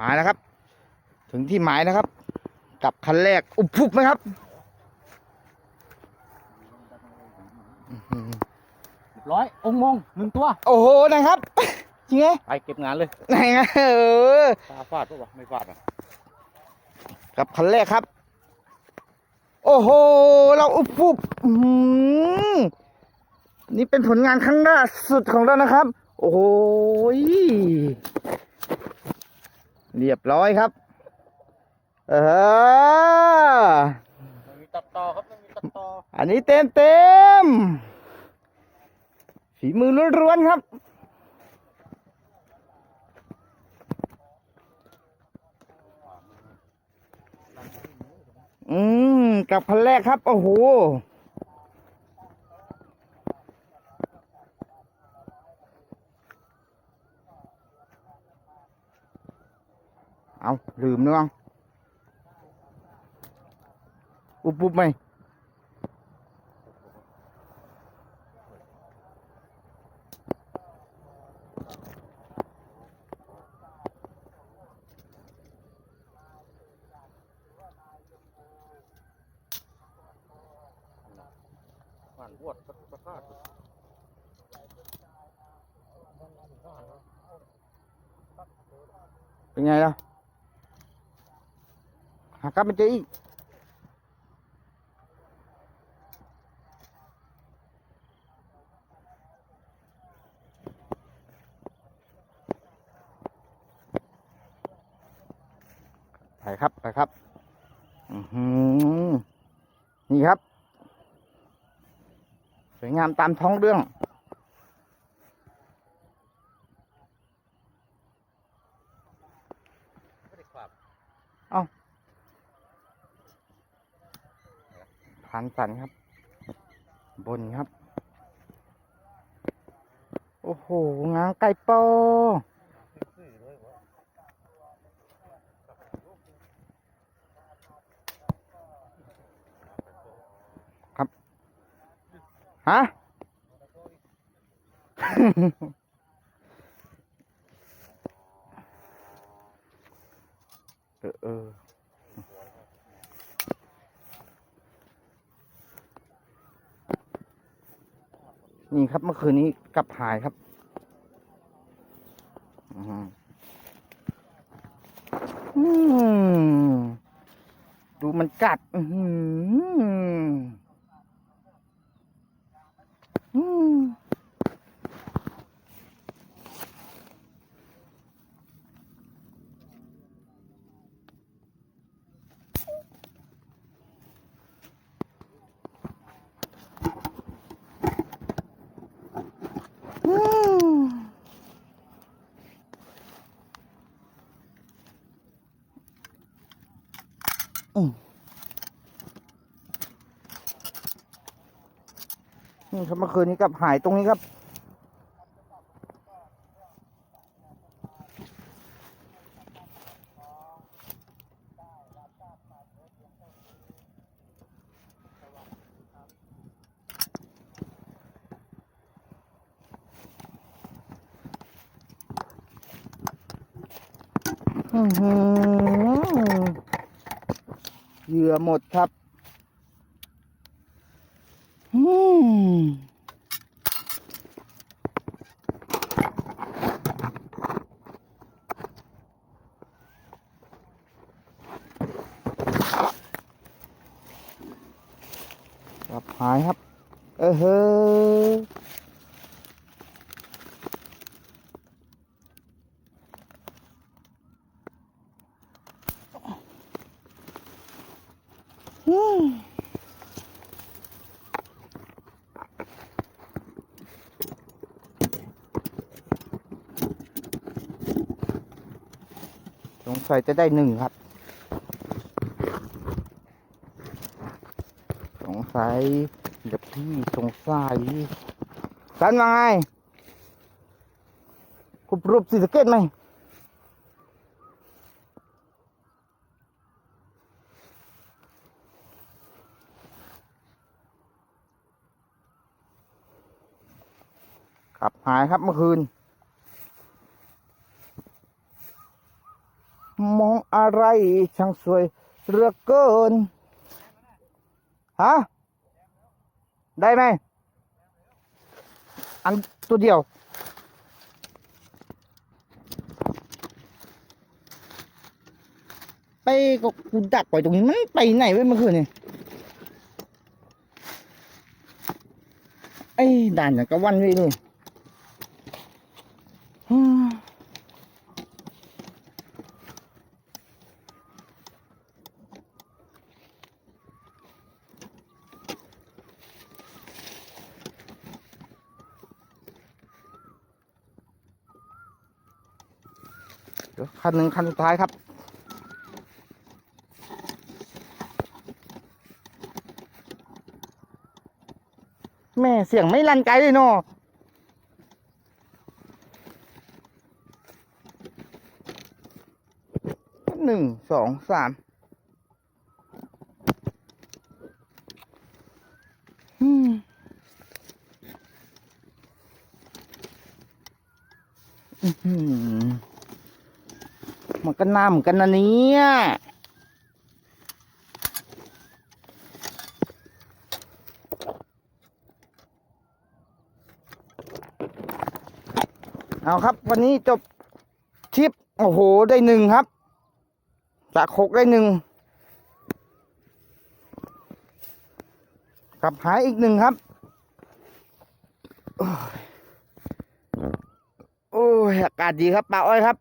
มาแล้วครับ ถึงที่หมายนะครับ กับคันแรก อุบพุบไหมครับอื้อหือเรียบร้อยองค์มงหนึ่งตัว โอ้โหนะครับจริงไงไปเก็บงานเลยไหนไงเออตาฟาดปะวะไม่ฟาดอะกับคันแรกครับ โอ้โห เราอุบพุบอื้อหือนี่เป็นผลงานครั้งล่าสุดของเรานะครับ โอ้โหย เรียบร้อยครับเออไม่มีตัดต่อครับไม่มีตัดต่ออันนี้เต็มเต็มๆฝีมือล้วนๆครับอืมกับพันแรกครับ โอ้โห เอาลืมนึกเอาอุบปุ๊บไหมฟาดวอดสักสักฟาดเป็นไงล่ะ หากลับมาเจออีกไปครับไปครับอือหือนี่ครับ สวยงามตามท้องเรื่อง ไม่ได้ฟาด พันสันครับ บนครับ โอ้โหงางไก่ปอครับ ฮะ เออเออ นี่ครับ เมื่อคืนนี้กลับหายครับอือืมดูมันกัดอือหืออืม นี่ครับเมื่อคืนนี้กลับหายตรงนี้ครับอื้อหือ เหยื่อหมดครับอืมกับหายครับ เออเฮ้ สงสัยจะได้หนึ่งครับ สงสัยเดี๋ยวพี่สงสัยสันว่าไงคุบรูปสีสเก็ตไหม ขับหายครับเมื่อคืน มองอะไรช่างสวยเหลือเกิน ฮะ ได้ไหม อันตัวเดียวไปก็กูดักไว้ตรงนี้มันไปไหนเว้เมื่อคืนนี่ไอ้ด่านอย่างกะวันเว้ยนี่อื ดี๋ยวคันหนึ่งคันสุดท้ายครับ แม่เสียงไม่ลันไกลเลยเนาะหนึ่งสองสามอืมอื้อหือ มันก็น่าเหมือนกันนะเนี่ยเอาครับ วันนี้จบทริปโอ้โห ได้หนึ่งครับ จากหกได้หนึ่งกลับหายอีกหนึ่งครับโอ้โอ้ยอากาศดีครับป่าอ้อยครับ